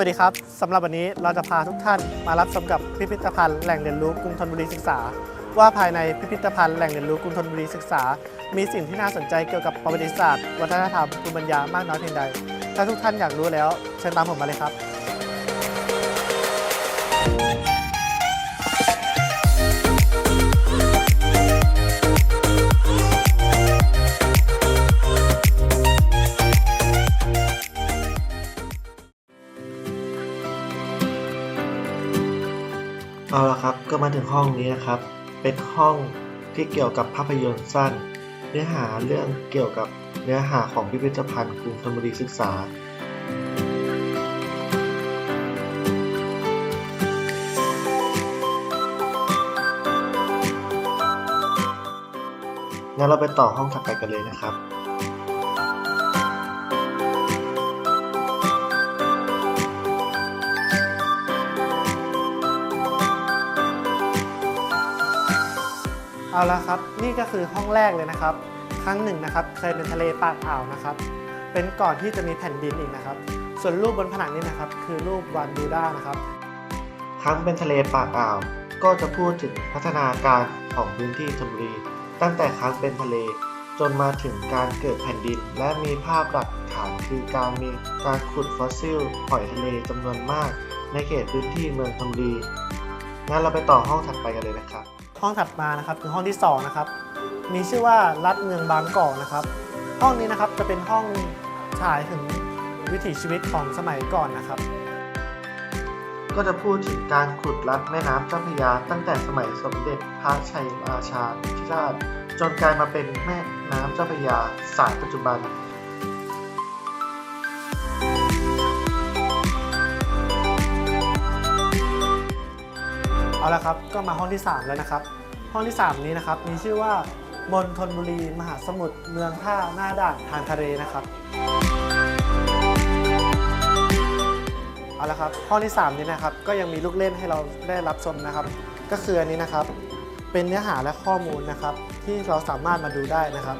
วัสดีครับสำหรับวันนี้เราจะพาทุกท่านมารับชมกับพิพิธภัณฑ์แหล่งเรียนรู้กรุงธนบุรีศึกษา ว่าภายในพิพิธภัณฑ์แหล่งเรียนรู้กรุงธนบุรีศึกษา มีสิ่งที่น่าสนใจเกี่ยวกับประวัติศาสตร์ วัฒนธรรมภูมิปัญญามากน้อยเพียงใด ถ้าทุกท่านอยากรู้แล้ว เชิญตามผมมาเลยครับ ก็มาถึงห้องนี้นะครับ เป็นห้องที่เกี่ยวกับภาพยนตร์สั้น เนื้อหาเรื่องเกี่ยวกับเนื้อหาของพิพิธภัณฑ์กรุงธนบุรีศึกษา งั้นเราไปต่อห้องถัดไปกันเลยนะครับ เอาละครับ นี่ก็คือห้องแรกเลยนะครับ ครั้งหนึ่งนะครับ เคยเป็นทะเลปากอ่าวนะครับ เป็นก่อนที่จะมีแผ่นดินอีกนะครับ ส่วนรูปบนผนังนี่นะครับ คือรูปวานบูด้านะครับทั้งเป็นทะเลปากอ่าว ก็จะพูดถึงพัฒนาการของพื้นที่ธนบุรี ตั้งแต่ครั้งเป็นทะเลจนมาถึงการเกิดแผ่นดิน และมีภาพหลักฐานคือการมีการขุดฟอสซิลหอยทะเลจำนวนมาก ในเขตพื้นที่เมืองธนบุรีงั้นเราไปต่อห้องถัดไปกันเลยนะครับ ห้องถัดมานะครับคือห้องที่สองนะครับมีชื่อว่ารัฐเมืองบางกอกนะครับ ห้องนี้นะครับจะเป็นห้องฉายถึงวิถีชีวิตของสมัยก่อนนะครับ ก็จะพูดถึงการขุดลัดแม่น้ำเจ้าพระยา ตั้งแต่สมัยสมเด็จพระชัยราชาธิราช จนกลายมาเป็นแม่น้ำเจ้าพระยาสายปัจจุบัน เอาละครับก็มาห้องที่ 3 แล้วนะครับ ห้องที่ 3 นี้นะครับมีชื่อว่ามณฑลบุรี มหาสมุทรเมืองท่าหน้าด่านทางทะเลนะครับเอาละครับห้องที่ 3 นี้นะครับก็ยังมีลูกเล่นให้เราได้รับชมนะครับ ก็คืออันนี้นะครับ เป็นเนื้อหาและข้อมูลนะครับ ที่เราสามารถมาดูได้นะครับ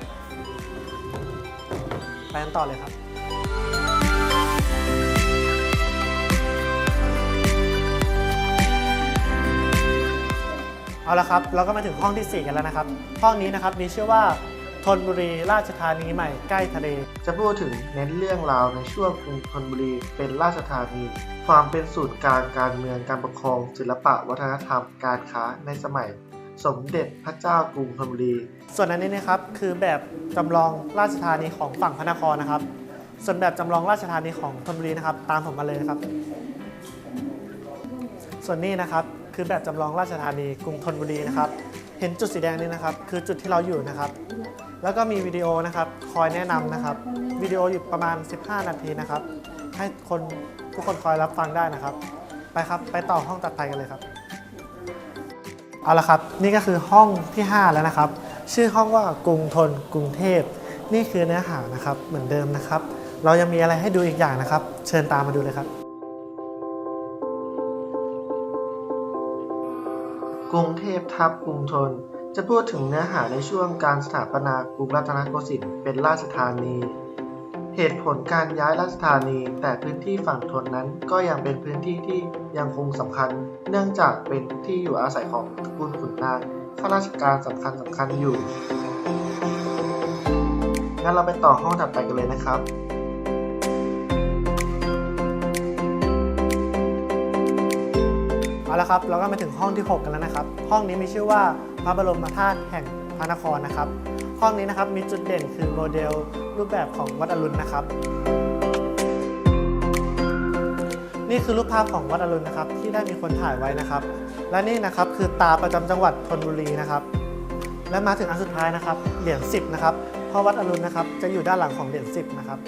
ไปกันต่อเลยครับ เอาละครับเราก็มาถึงห้องทีสี่ 4 กันแล้วนะครับ ห้องนี้นะครับมีชื่อว่าธนบุรีราชธานีใหม่ใกล้ทะเล จะพูดถึงเน้นเรื่องราวในช่วงกรุงธนบุรีเป็นราชธานี ความเป็นศูนย์กลางการเมืองการปกครอง ศิลปะวัฒนธรรมการค้าในสมัย สมเด็จพระเจ้ากรุงธนบุรี ส่วนอันนี้นะครับคือแบบจำลองราชธานีของฝั่งพระนครนะครับ ส่วนแบบจำลองราชธานีของธนบุรีนะครับ ตามผมมาเลยนะครับ ส่วนนี้นะครับ คือแบบจำลองราชธานีกรุงธนบุรีนะครับ เห็นจุดสีแดงนี้นะครับ คือจุดที่เราอยู่นะครับ แล้วก็มีวิดีโอนะครับ คอยแนะนำนะครับ วิดีโออยู่ประมาณ 15 นาทีนะครับ ให้คนทุกคนคอยรับฟังได้นะครับ ไปครับ ไปต่อห้องตัดไปกันเลยครับ เอาละครับ นี่ก็คือห้องที่ 5 แล้วนะครับ ชื่อห้องว่ากรุงทนกรุงเทพ นี่คือเนื้อหานะครับ เหมือนเดิมนะครับ เรายังมีอะไรให้ดูอีกอย่างนะครับ เชิญตามมาดูเลยครับ กรุงเทพทับกรุงธน จะพูดถึงเนื้อหาในช่วงการสถาปนากรุงรัตนโกสินทร์เป็นราชธานี เหตุผลการย้ายราชธานี แต่พื้นที่ฝั่งทนนั้นก็ยังเป็นพื้นที่ที่ยังคงสำคัญ เนื่องจากเป็นที่อยู่อาศัยของตระกูลขุนนางข้าราชการสำคัญสำคัญอยู่งั้นเราไปต่อห้องถัดไปกันเลยนะครับ เอาละครับเราก็มาถึงห้องที่ 6 กันแล้วนะครับ ห้องนี้มีชื่อว่าพระบรมธาตุแห่งพระนครนะครับ ห้องนี้นะครับมีจุดเด่นคือโมเดลรูปแบบของวัดอรุณนะครับ นี่คือรูปภาพของวัดอรุณนะครับ ที่ได้มีคนถ่ายไว้นะครับ และนี่นะครับคือตาประจำจังหวัดธนบุรีนะครับ และมาถึงอันสุดท้ายนะครับเหรียญ10นะครับเพราะวัดอรุณนะครับจะอยู่ด้านหลังของเหรียญ10นะครับ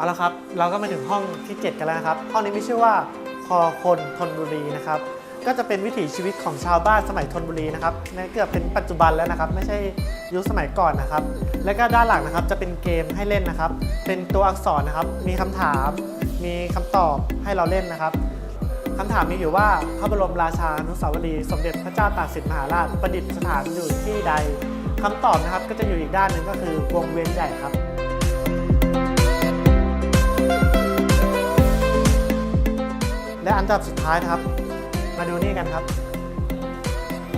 เอาละครับเราก็มาถึงห้องที่ 7 กันแล้วนะครับ ห้องนี้มีชื่อว่าคอคนธนบุรีนะครับ ก็จะเป็นวิถีชีวิตของชาวบ้านสมัยธนบุรีนะครับในเกือบเป็นปัจจุบันแล้วนะครับ ไม่ใช่ยุคสมัยก่อนนะครับ แล้วก็ด้านหลังนะครับจะเป็นเกมให้เล่นนะครับ เป็นตัวอักษรนะครับ มีคำถาม มีคำตอบให้เราเล่นนะครับคำถามมีอยู่ว่าพระบรมราชานุสาวรีย์สมเด็จพระเจ้าตากสินมหาราชประดิษฐานอยู่ที่ใดคำตอบนะครับก็จะอยู่อีกด้านหนึ่งก็คือวงเวียนใหญ่ครับ ดับสุดท้ายนะครับ มาดูนี่กันครับ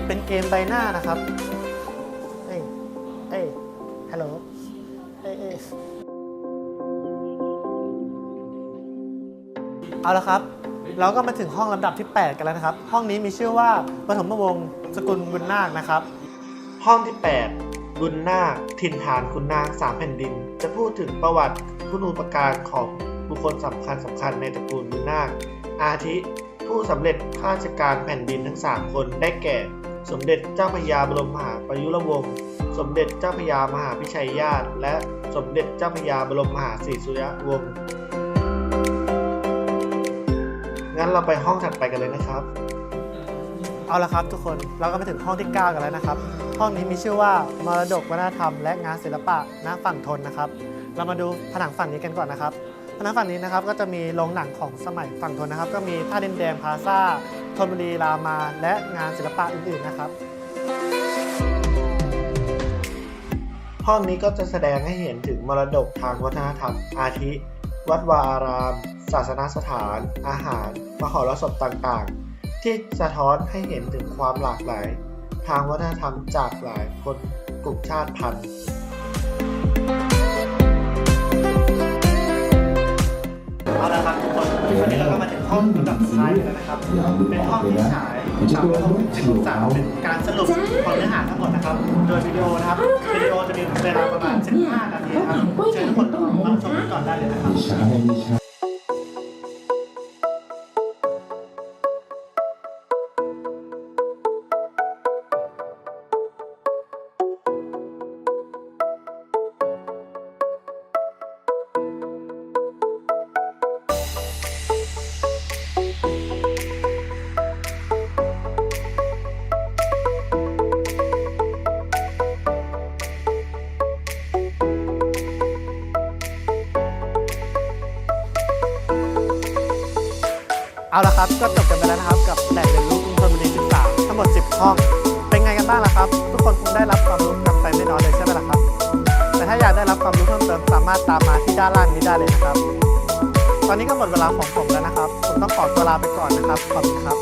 เป็นเกมใบหน้านะครับ เอ้ย เอ้ย ฮัลโหล เอ้ยเอ้ยเอาละครับ เราก็มาถึงห้องลำดับที่ 8 กันแล้วนะครับ ห้องนี้มีชื่อว่าปฐมวงศ์สกุลบุญนาคนะครับ ห้องที่ 8 บุญนาคถิ่นฐานคุณนางสามแผ่นดิน จะพูดถึงประวัติคุณูปการของบุคคลสำคัญสำคัญในตระกูลบุญนาค อาทิ ผู้สำเร็จข้าราชการแผ่นดินทั้ง 3 คนได้แก่ สมเด็จเจ้าพระยาบรมมหาประยุรวงศ์สมเด็จเจ้าพระยามหาพิชัยญาติ และสมเด็จเจ้าพระยาบรมมหาศรีสุริยวงศ์งั้นเราไปห้องถัดไปกันเลยนะครับ เอาละครับทุกคนเราก็มาถึงห้องที่ 9 กันแล้วนะครับ ห้องนี้มีชื่อว่ามรดกวัฒนธรรมและงานศิลปะณฝั่งทนนะครับ เรามาดูผนังฝั่งนี้กันก่อนนะครับ ผนังฝั่งนี้นะครับก็จะมีโรงหนังของสมัยฝั่งทนนะครับ ก็มีท่าดินแดงพาซาธนบุรีรามา และงานศิลปะอื่นๆนะครับ ห้องนี้ก็จะแสดงให้เห็นถึงมรดกทางวัฒนธรรม อาทิ วัดวาอาราม ศาสนสถาน อาหาร มหรสพต่างๆ ที่สะท้อนให้เห็นถึงความหลากหลาย ทางวัฒนธรรมจากหลายคนกลุ่มชาติพันธุ์ ครับทุกคนวันนี้เราก็มาถึงห้องลำดับสุดท้ายแล้วนะครับ เป็นห้องที่ฉายทำให้ผมเป็นลูกสาวเป็นการสรุปของเนื้อหาทั้งหมดนะครับ โดยวิดีโอนะครับ วิดีโอจะมีเวลาประมาณ15นาทีนะครับเชิญทุกคนรับชมกันก่อนได้เลยนะครับ เอาละครับก็จบกันไปแล้วนะครับกับแหล่งเรียนรู้กรุงธนบุรี13ทั้งหมด 10 ห้อง เป็นไงกันบ้างล่ะครับ ทุกคนคงได้รับความรู้กันไปไม่น้อยเลยใช่ไหมล่ะครับ แต่ถ้าอยากได้รับความรู้เพิ่มเติมสามารถตามมาที่ด้านล่างนี้ได้เลยนะครับ ตอนนี้ก็หมดเวลาของผมแล้วนะครับ ผมต้องขอตัวลาไปก่อนนะครับขอบคุณครับ